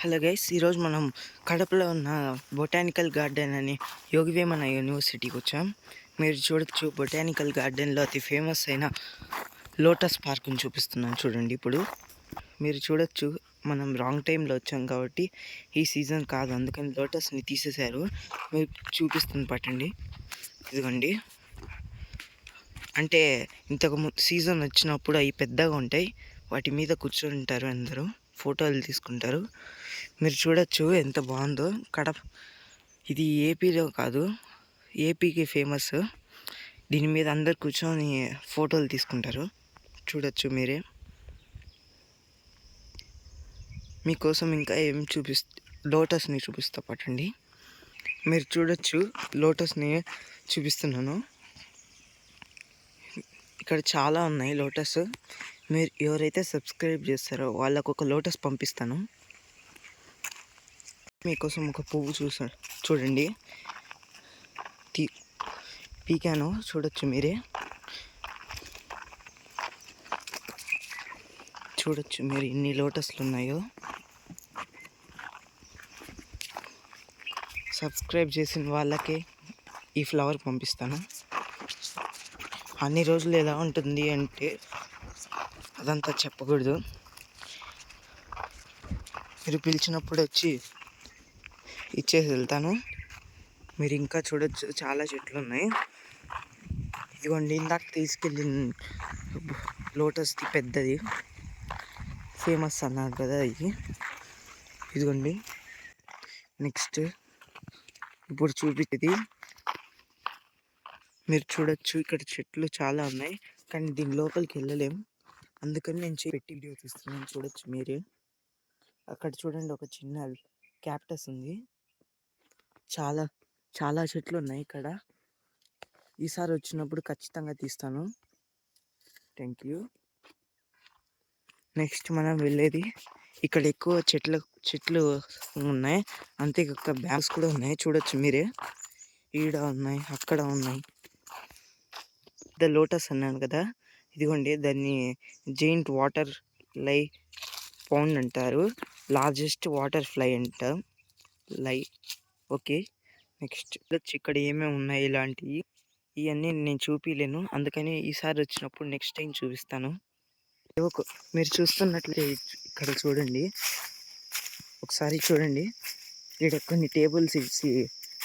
Hello guys ఈరోజు మనం కడపలో ఉన్న బొటానికల్ గార్డెన్ అని యోగివేమన యూనివర్సిటీకి వచ్చాం. మీరు చూడొచ్చు బొటానికల్ గార్డెన్లో అతి ఫేమస్ అయిన లోటస్ పార్క్ని చూపిస్తున్నాను చూడండి ఇప్పుడు. మీరు చూడొచ్చు మనం రాంగ్ టైంలో వచ్చాం కాబట్టి ఈ సీజన్ కాదు అందుకని లోటస్ని తీసేశారు. మీరు చూపిస్తుంది పట్టండి ఇదిగోండి. అంటే ఇంతకు సీజన్ వచ్చినప్పుడు అవి పెద్దగా ఉంటాయి. వాటి మీద కూర్చొని ఉంటారు అందరూ ఫోటోలు తీసుకుంటారు. మీరు చూడొచ్చు ఎంత బాగుందో. కడప ఇది ఏపీలో కాదు ఏపీకి ఫేమస్. దీని మీద అందరు కూర్చొని ఫోటోలు తీసుకుంటారు. చూడొచ్చు మీరే. మీకోసం ఇంకా ఏం చూపిస్ లోటస్ని చూపిస్తా పట్టండి మీరు చూడొచ్చు లోటస్ని చూపిస్తున్నాను. ఇక్కడ చాలా ఉన్నాయి లోటస్. మీరు ఎవరైతే సబ్స్క్రైబ్ చేస్తారో వాళ్ళకు ఒక లోటస్ పంపిస్తాను. మీకోసం ఒక పువ్వు చూసా. చూడండి. తీ పీకాను చూడొచ్చు మీరే. చూడొచ్చు మీరు ఎన్ని లోటస్లు ఉన్నాయో సబ్స్క్రైబ్ చేసిన వాళ్ళకే ఈ ఫ్లవర్ పంపిస్తాను. అన్ని రోజులు ఎలా ఉంటుంది అంటే అదంతా చెప్పకూడదు. మీరు పిలిచినప్పుడు వచ్చి ఇచ్చేసి వెళ్తాను. మీరు ఇంకా చూడొచ్చు చాలా చెట్లు ఉన్నాయి ఇదిగోండి ఇందాక తీసుకెళ్ళి లోటస్ది పెద్దది. ఫేమస్ అన్నారు కదా ఇది. ఇదిగోండి నెక్స్ట్ ఇప్పుడు చూపించేది. మీరు చూడొచ్చు ఇక్కడ చెట్లు చాలా ఉన్నాయి కానీ దీని లోపలికి వెళ్ళలేం. అందుకని నేను పెట్టి వీడియో తీస్తున్నాను చూడొచ్చు మీరే. అక్కడ చూడండి ఒక చిన్న క్యాప్టస్ ఉంది. చాలా చాలా చెట్లు ఉన్నాయి ఇక్కడ. ఈసారి వచ్చినప్పుడు ఖచ్చితంగా తీస్తాను. Thank you. నెక్స్ట్ మనం వెళ్ళేది ఇక్కడ ఎక్కువ చెట్లు చెట్లు ఉన్నాయి. అంతేకాక బ్యాగ్స్ కూడా ఉన్నాయి. చూడొచ్చు మీరే. ఈడ ఉన్నాయి అక్కడ ఉన్నాయి. ద లోటస్ అన్నాను కదా. ఇదిగోండి దాన్ని జైంట్ వాటర్ లై పౌండ్ అంటారు. లార్జెస్ట్ వాటర్ ఫ్లై అంట లై ఓకే. నెక్స్ట్ ఇక్కడ ఏమేమి ఉన్నాయి ఇలాంటివి ఇవన్నీ నేను చూపించలేను అందుకని ఈసారి వచ్చినప్పుడు నెక్స్ట్ టైం చూపిస్తాను. మీరు చూస్తున్నట్లే ఇక్కడ చూడండి. ఒకసారి చూడండి. ఇక్కడ కొన్ని టేబుల్స్ ఇచ్చి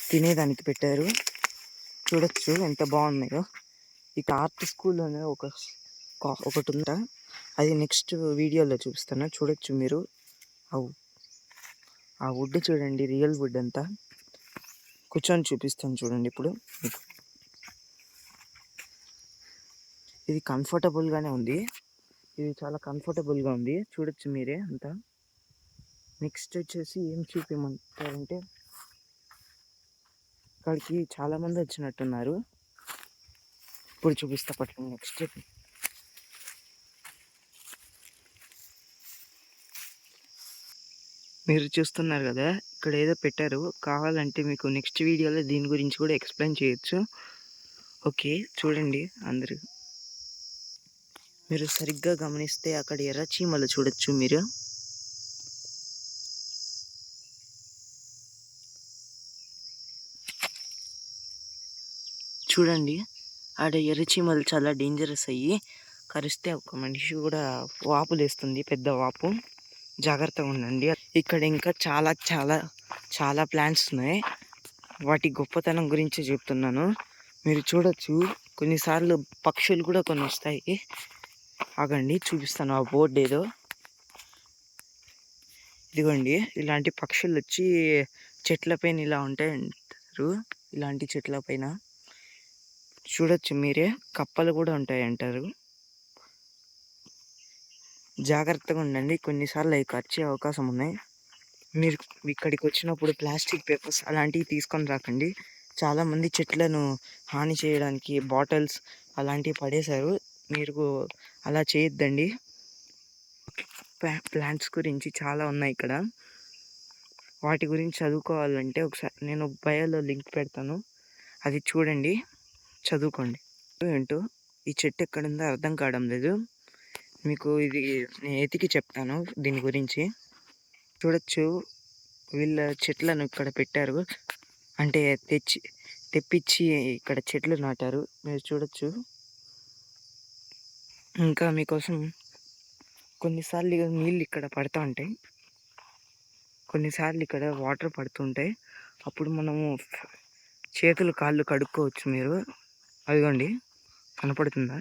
తినేదానికి పెట్టారు. చూడొచ్చు ఎంత బాగున్నాయో. ఇక ఆర్ట్ స్కూల్లోనే ఒక ఒకటి ఉందా అది నెక్స్ట్ వీడియోలో చూపిస్తాను. చూడొచ్చు మీరు. ఆ వుడ్ చూడండి. రియల్ వుడ్ అంతా. కూర్చొని చూపిస్తాను చూడండి ఇప్పుడు ఇది కంఫర్టబుల్గానే ఉంది. ఇది చాలా కంఫర్టబుల్గా ఉంది. చూడొచ్చు మీరే అంతా. నెక్స్ట్ వచ్చేసి ఏం చూపించమంటారంటే ఇక్కడికి చాలామంది వచ్చినట్టున్నారు. ఇప్పుడు చూపిస్తా పట్టండి నెక్స్ట్ మీరు చూస్తున్నారు కదా ఇక్కడ ఏదో పెట్టారు. కావాలంటే మీకు నెక్స్ట్ వీడియోలో దీని గురించి కూడా ఎక్స్ప్లెయిన్ చేయొచ్చు. ఓకే చూడండి అందరు. మీరు సరిగ్గా గమనిస్తే అక్కడ ఎర్ర చీమలు చూడొచ్చు మీరు. చూడండి ఆడ ఎర్ర చీమలు చాలా డేంజరస్ అయ్యి కరిస్తే ఒక మనిషి కూడా వాపు లేస్తుంది పెద్ద వాపు. జాగ్రత్తగా ఉండండి. ఇక్కడ ఇంకా చాలా చాలా చాలా ప్లాంట్స్ ఉన్నాయి. వాటి గొప్పతనం గురించి చెప్తున్నాను. మీరు చూడొచ్చు. కొన్నిసార్లు పక్షులు కూడా కొన్ని వస్తాయి. ఆగండి చూపిస్తాను. ఆ బోర్డు ఏదో. ఇదిగోండి ఇలాంటి పక్షులు వచ్చి చెట్లపైన ఇలా ఉంటాయి అంటారు ఇలాంటి చెట్ల పైన. చూడొచ్చు మీరే. కప్పలు కూడా ఉంటాయి అంటారు జాగ్రత్తగా ఉండండి. కొన్నిసార్లు అవి ఖర్చే అవకాశం ఉన్నాయి. మీరు ఇక్కడికి వచ్చినప్పుడు ప్లాస్టిక్ పేపర్స్ అలాంటివి తీసుకొని రాకండి. చాలామంది చెట్లను హాని చేయడానికి బాటిల్స్ అలాంటివి పడేశారు. మీరు అలా చేయొద్దండి. ప్లాంట్స్ గురించి చాలా ఉన్నాయి ఇక్కడ. వాటి గురించి చదువుకోవాలంటే ఒకసారి నేను బయోలో లింక్ పెడతాను. అది చూడండి. చదువుకోండి. ఏంటో? ఈ చెట్టు ఎక్కడుందో అర్థం కావడం లేదు. మీకు ఇది నేను ఎతికి చెప్తాను దీని గురించి. చూడొచ్చు వీళ్ళ చెట్లను ఇక్కడ పెట్టారు. అంటే తెచ్చి తెప్పించి ఇక్కడ చెట్లు నాటారు. మీరు చూడొచ్చు. ఇంకా మీకోసం కొన్నిసార్లు ఇక నీళ్ళు ఇక్కడ పడుతూ ఉంటాయి. కొన్నిసార్లు ఇక్కడ వాటర్ పడుతుంటాయి అప్పుడు మనము చేతులు కాళ్ళు కడుక్కోవచ్చు మీరు. అదిగోండి కనపడుతుందా?